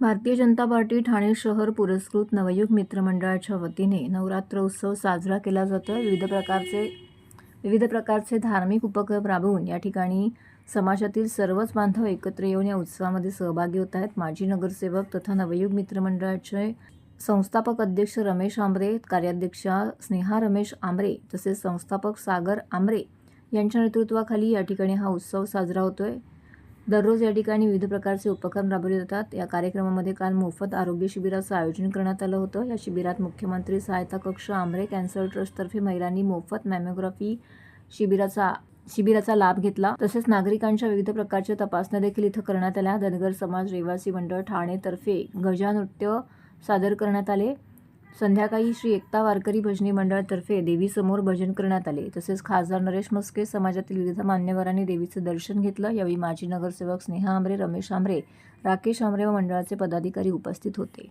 Bharatiya Janata party Thane शहर पुरस्कृत नवयुग मित्र मंडळाच्या वतीने नवरात्र उत्सव साजरा केला जातो विविध प्रकारचे विविध प्रकारचे धार्मिक उपक्रम राबवून या ठिकाणी समाजातील सर्वच बांधव एकत्र येऊन या उत्सवामध्ये सहभागी होत आहेत. माजी नगरसेवक तथा नवयुग मित्र मंडळाचे संस्थापक अध्यक्ष रमेश आंबरे कार्याध्यक्षा स्नेहा रमेश आंबरे तसेच संस्थापक सागर आंबरे यांच्या नेतृत्वाखाली या ठिकाणी हा उत्सव साजरा होतोय. दररोज या ठिकाणी विविध प्रकारचे उपक्रम राबवले जातात. या कार्यक्रमामध्ये काल मोफत आरोग्य शिबिराचं आयोजन करण्यात आलं होतं. या शिबिरात मुख्यमंत्री सहायता कक्ष आमरे कॅन्सर ट्रस्टतर्फे महिलांनी मोफत मॅमोग्राफी शिबिराचा शिबिराचा लाभ घेतला. तसेच नागरिकांच्या विविध प्रकारच्या तपासण्या देखील इथं करण्यात आल्या. धनगर समाज रहिवासी मंडळ ठाणेतर्फे गजानृत्य सादर करण्यात आले. संध्याकाळी श्री एकता वारकरी भजनी मंडळातर्फे देवीसमोर भजन करण्यात आले. तसेच खासदार नरेश मस्के समाजातील विविध मान्यवरांनी देवीचं दर्शन घेतलं. यावेळी माजी नगरसेवक स्नेहा आंबरे रमेश आंबरे राकेश आंबरे व मंडळाचे पदाधिकारी उपस्थित होते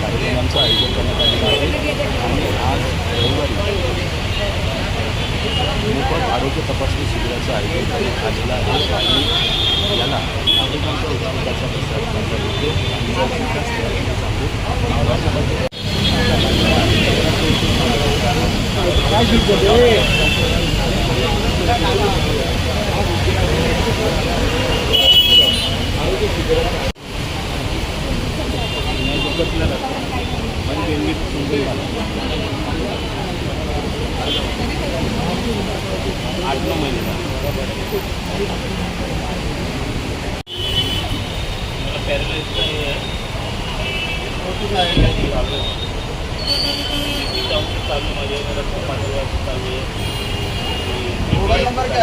कार्यक्रमांचं आयोजन करण्यात आलेलं आहे आणि आज रविवारी मोफत आरोग्य तपासणी शिबिराचं आयोजन करण्यात आलेलं आहे आणि याला नागरिकांच्या उत्सुकताचा प्रसार करण्यात येतो आणि या शिबिरात म्हणजे आठ नौ મहीने પેરેલાઇઝ काउंटर चालू माझे रक्कम पाठवायचं चालू नंबर काय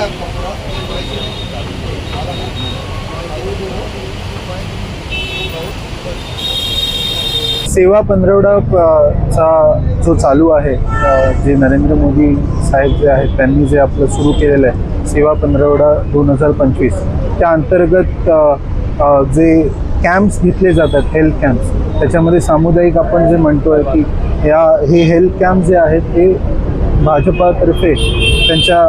सेवा पंधरवडा चा जो चालू आहे जे नरेंद्र मोदी साहेब जे आहेत त्यांनी जे आपलं सुरू केलेलं आहे सेवा पंधरवडा दोन हजार पंचवीस त्या अंतर्गत जे कॅम्प्स घेतले जातात हेल्थ कॅम्प्स त्याच्यामध्ये सामुदायिक आपण जे म्हणतो आहे की या हे हेल्थ कॅम्प जे आहेत ते भाजपातर्फे त्यांच्या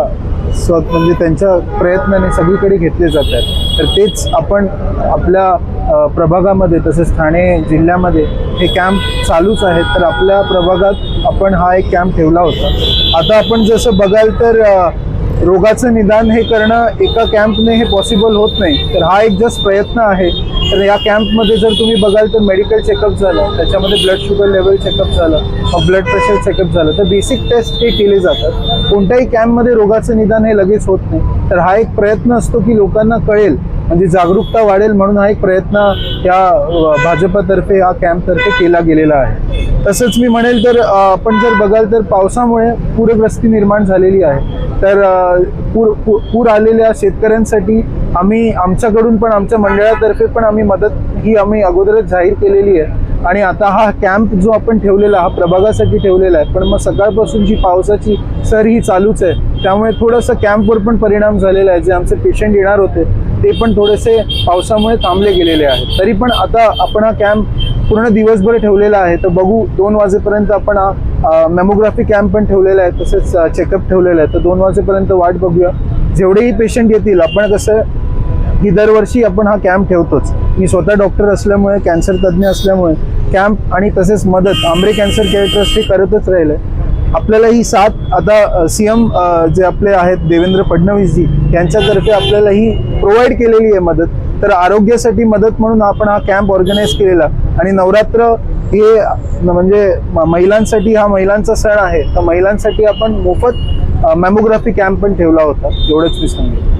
स्व म्हणजे त्यांच्या प्रयत्नाने सगळीकडे घेतले जात आहेत. तर तेच आपण आपल्या प्रभागामध्ये तसेच ठाणे जिल्ह्यामध्ये हे कॅम्प चालूच आहेत तर आपल्या प्रभागात आपण हा एक कॅम्प ठेवला होता. आता आपण जसं बघाल तर रोगाचं निदान हे करणं एका कॅम्पने हे पॉसिबल होत नाही. तर हा एक जस्ट प्रयत्न आहे. तर या कॅम्पमध्ये जर तुम्ही बघाल तर मेडिकल चेकअप झालं त्याच्यामध्ये ब्लड शुगर लेवल चेकअप झालं ब्लड प्रेशर चेकअप झालं. तर बेसिक टेस्ट हे केले जातात. कोणत्याही कॅम्पमध्ये रोगाचं निदान हे लगेच होत नाही. तर हा एक प्रयत्न असतो की लोकांना कळेल म्हणजे जागरूकता वाढेल म्हणून हा एक प्रयत्न या भाजपतर्फे हा या कॅम्पतर्फे केला गेलेला आहे. तसंच मी म्हणेल तर आपण जर बघाल तर पावसामुळे पूरग्रस्ती निर्माण झालेली आहे. तर पूर पू- पूर आलेल्या शेतकऱ्यांसाठी आम्ही आमच्याकडून पण आमच्या मंडळातर्फे पण आम्ही मदत ही आम्ही अगोदरच जाहीर केलेली आहे. आणि आता हा कॅम्प जो आपण ठेवलेला हा प्रभागासाठी ठेवलेला आहे. पण मग सकाळपासून जी पावसाची सर ही चालूच आहे. त्यामुळे थोडंसं कॅम्पवर पण परिणाम झालेला आहे. जे आमचे पेशंट येणार होते ते पण थोडेसे पावसामुळे थांबले गेलेले आहेत. तरी पण आता आपण हा कॅम्प पूर्ण दिवसभर ठेवलेला आहे. तर बघू दोन वाजेपर्यंत आपण हा मेमोग्राफी कॅम्प पण ठेवलेला आहे तसेच चेकअप ठेवलेला आहे. तर दोन वाजेपर्यंत वाट बघूया. जेवढेही पेशंट येतील आपण कसं की दरवर्षी आपण हा कॅम्प ठेवतोच. मी स्वतः डॉक्टर असल्यामुळे कॅन्सर तज्ज्ञ असल्यामुळे कॅम्प आणि तसेच मदत आंबरे कॅन्सर केअर ट्रस्ट हे करतच राहिलं आपल्याला ही साथ आता सी एम जे आपले आहेत देवेंद्र फडणवीसजी यांच्यातर्फे आपल्याला ही प्रोव्हाइड केलेली आहे मदत. तर आरोग्यासाठी मदत म्हणून आपण हा कॅम्प ऑर्गनाईज केलेला. आणि नवरात्र हे म्हणजे महिलांसाठी हा महिलांचा सण आहे. तर महिलांसाठी आपण मोफत मॅमोग्राफी कॅम्प पण ठेवला होता. एवढंच मी सांगेन.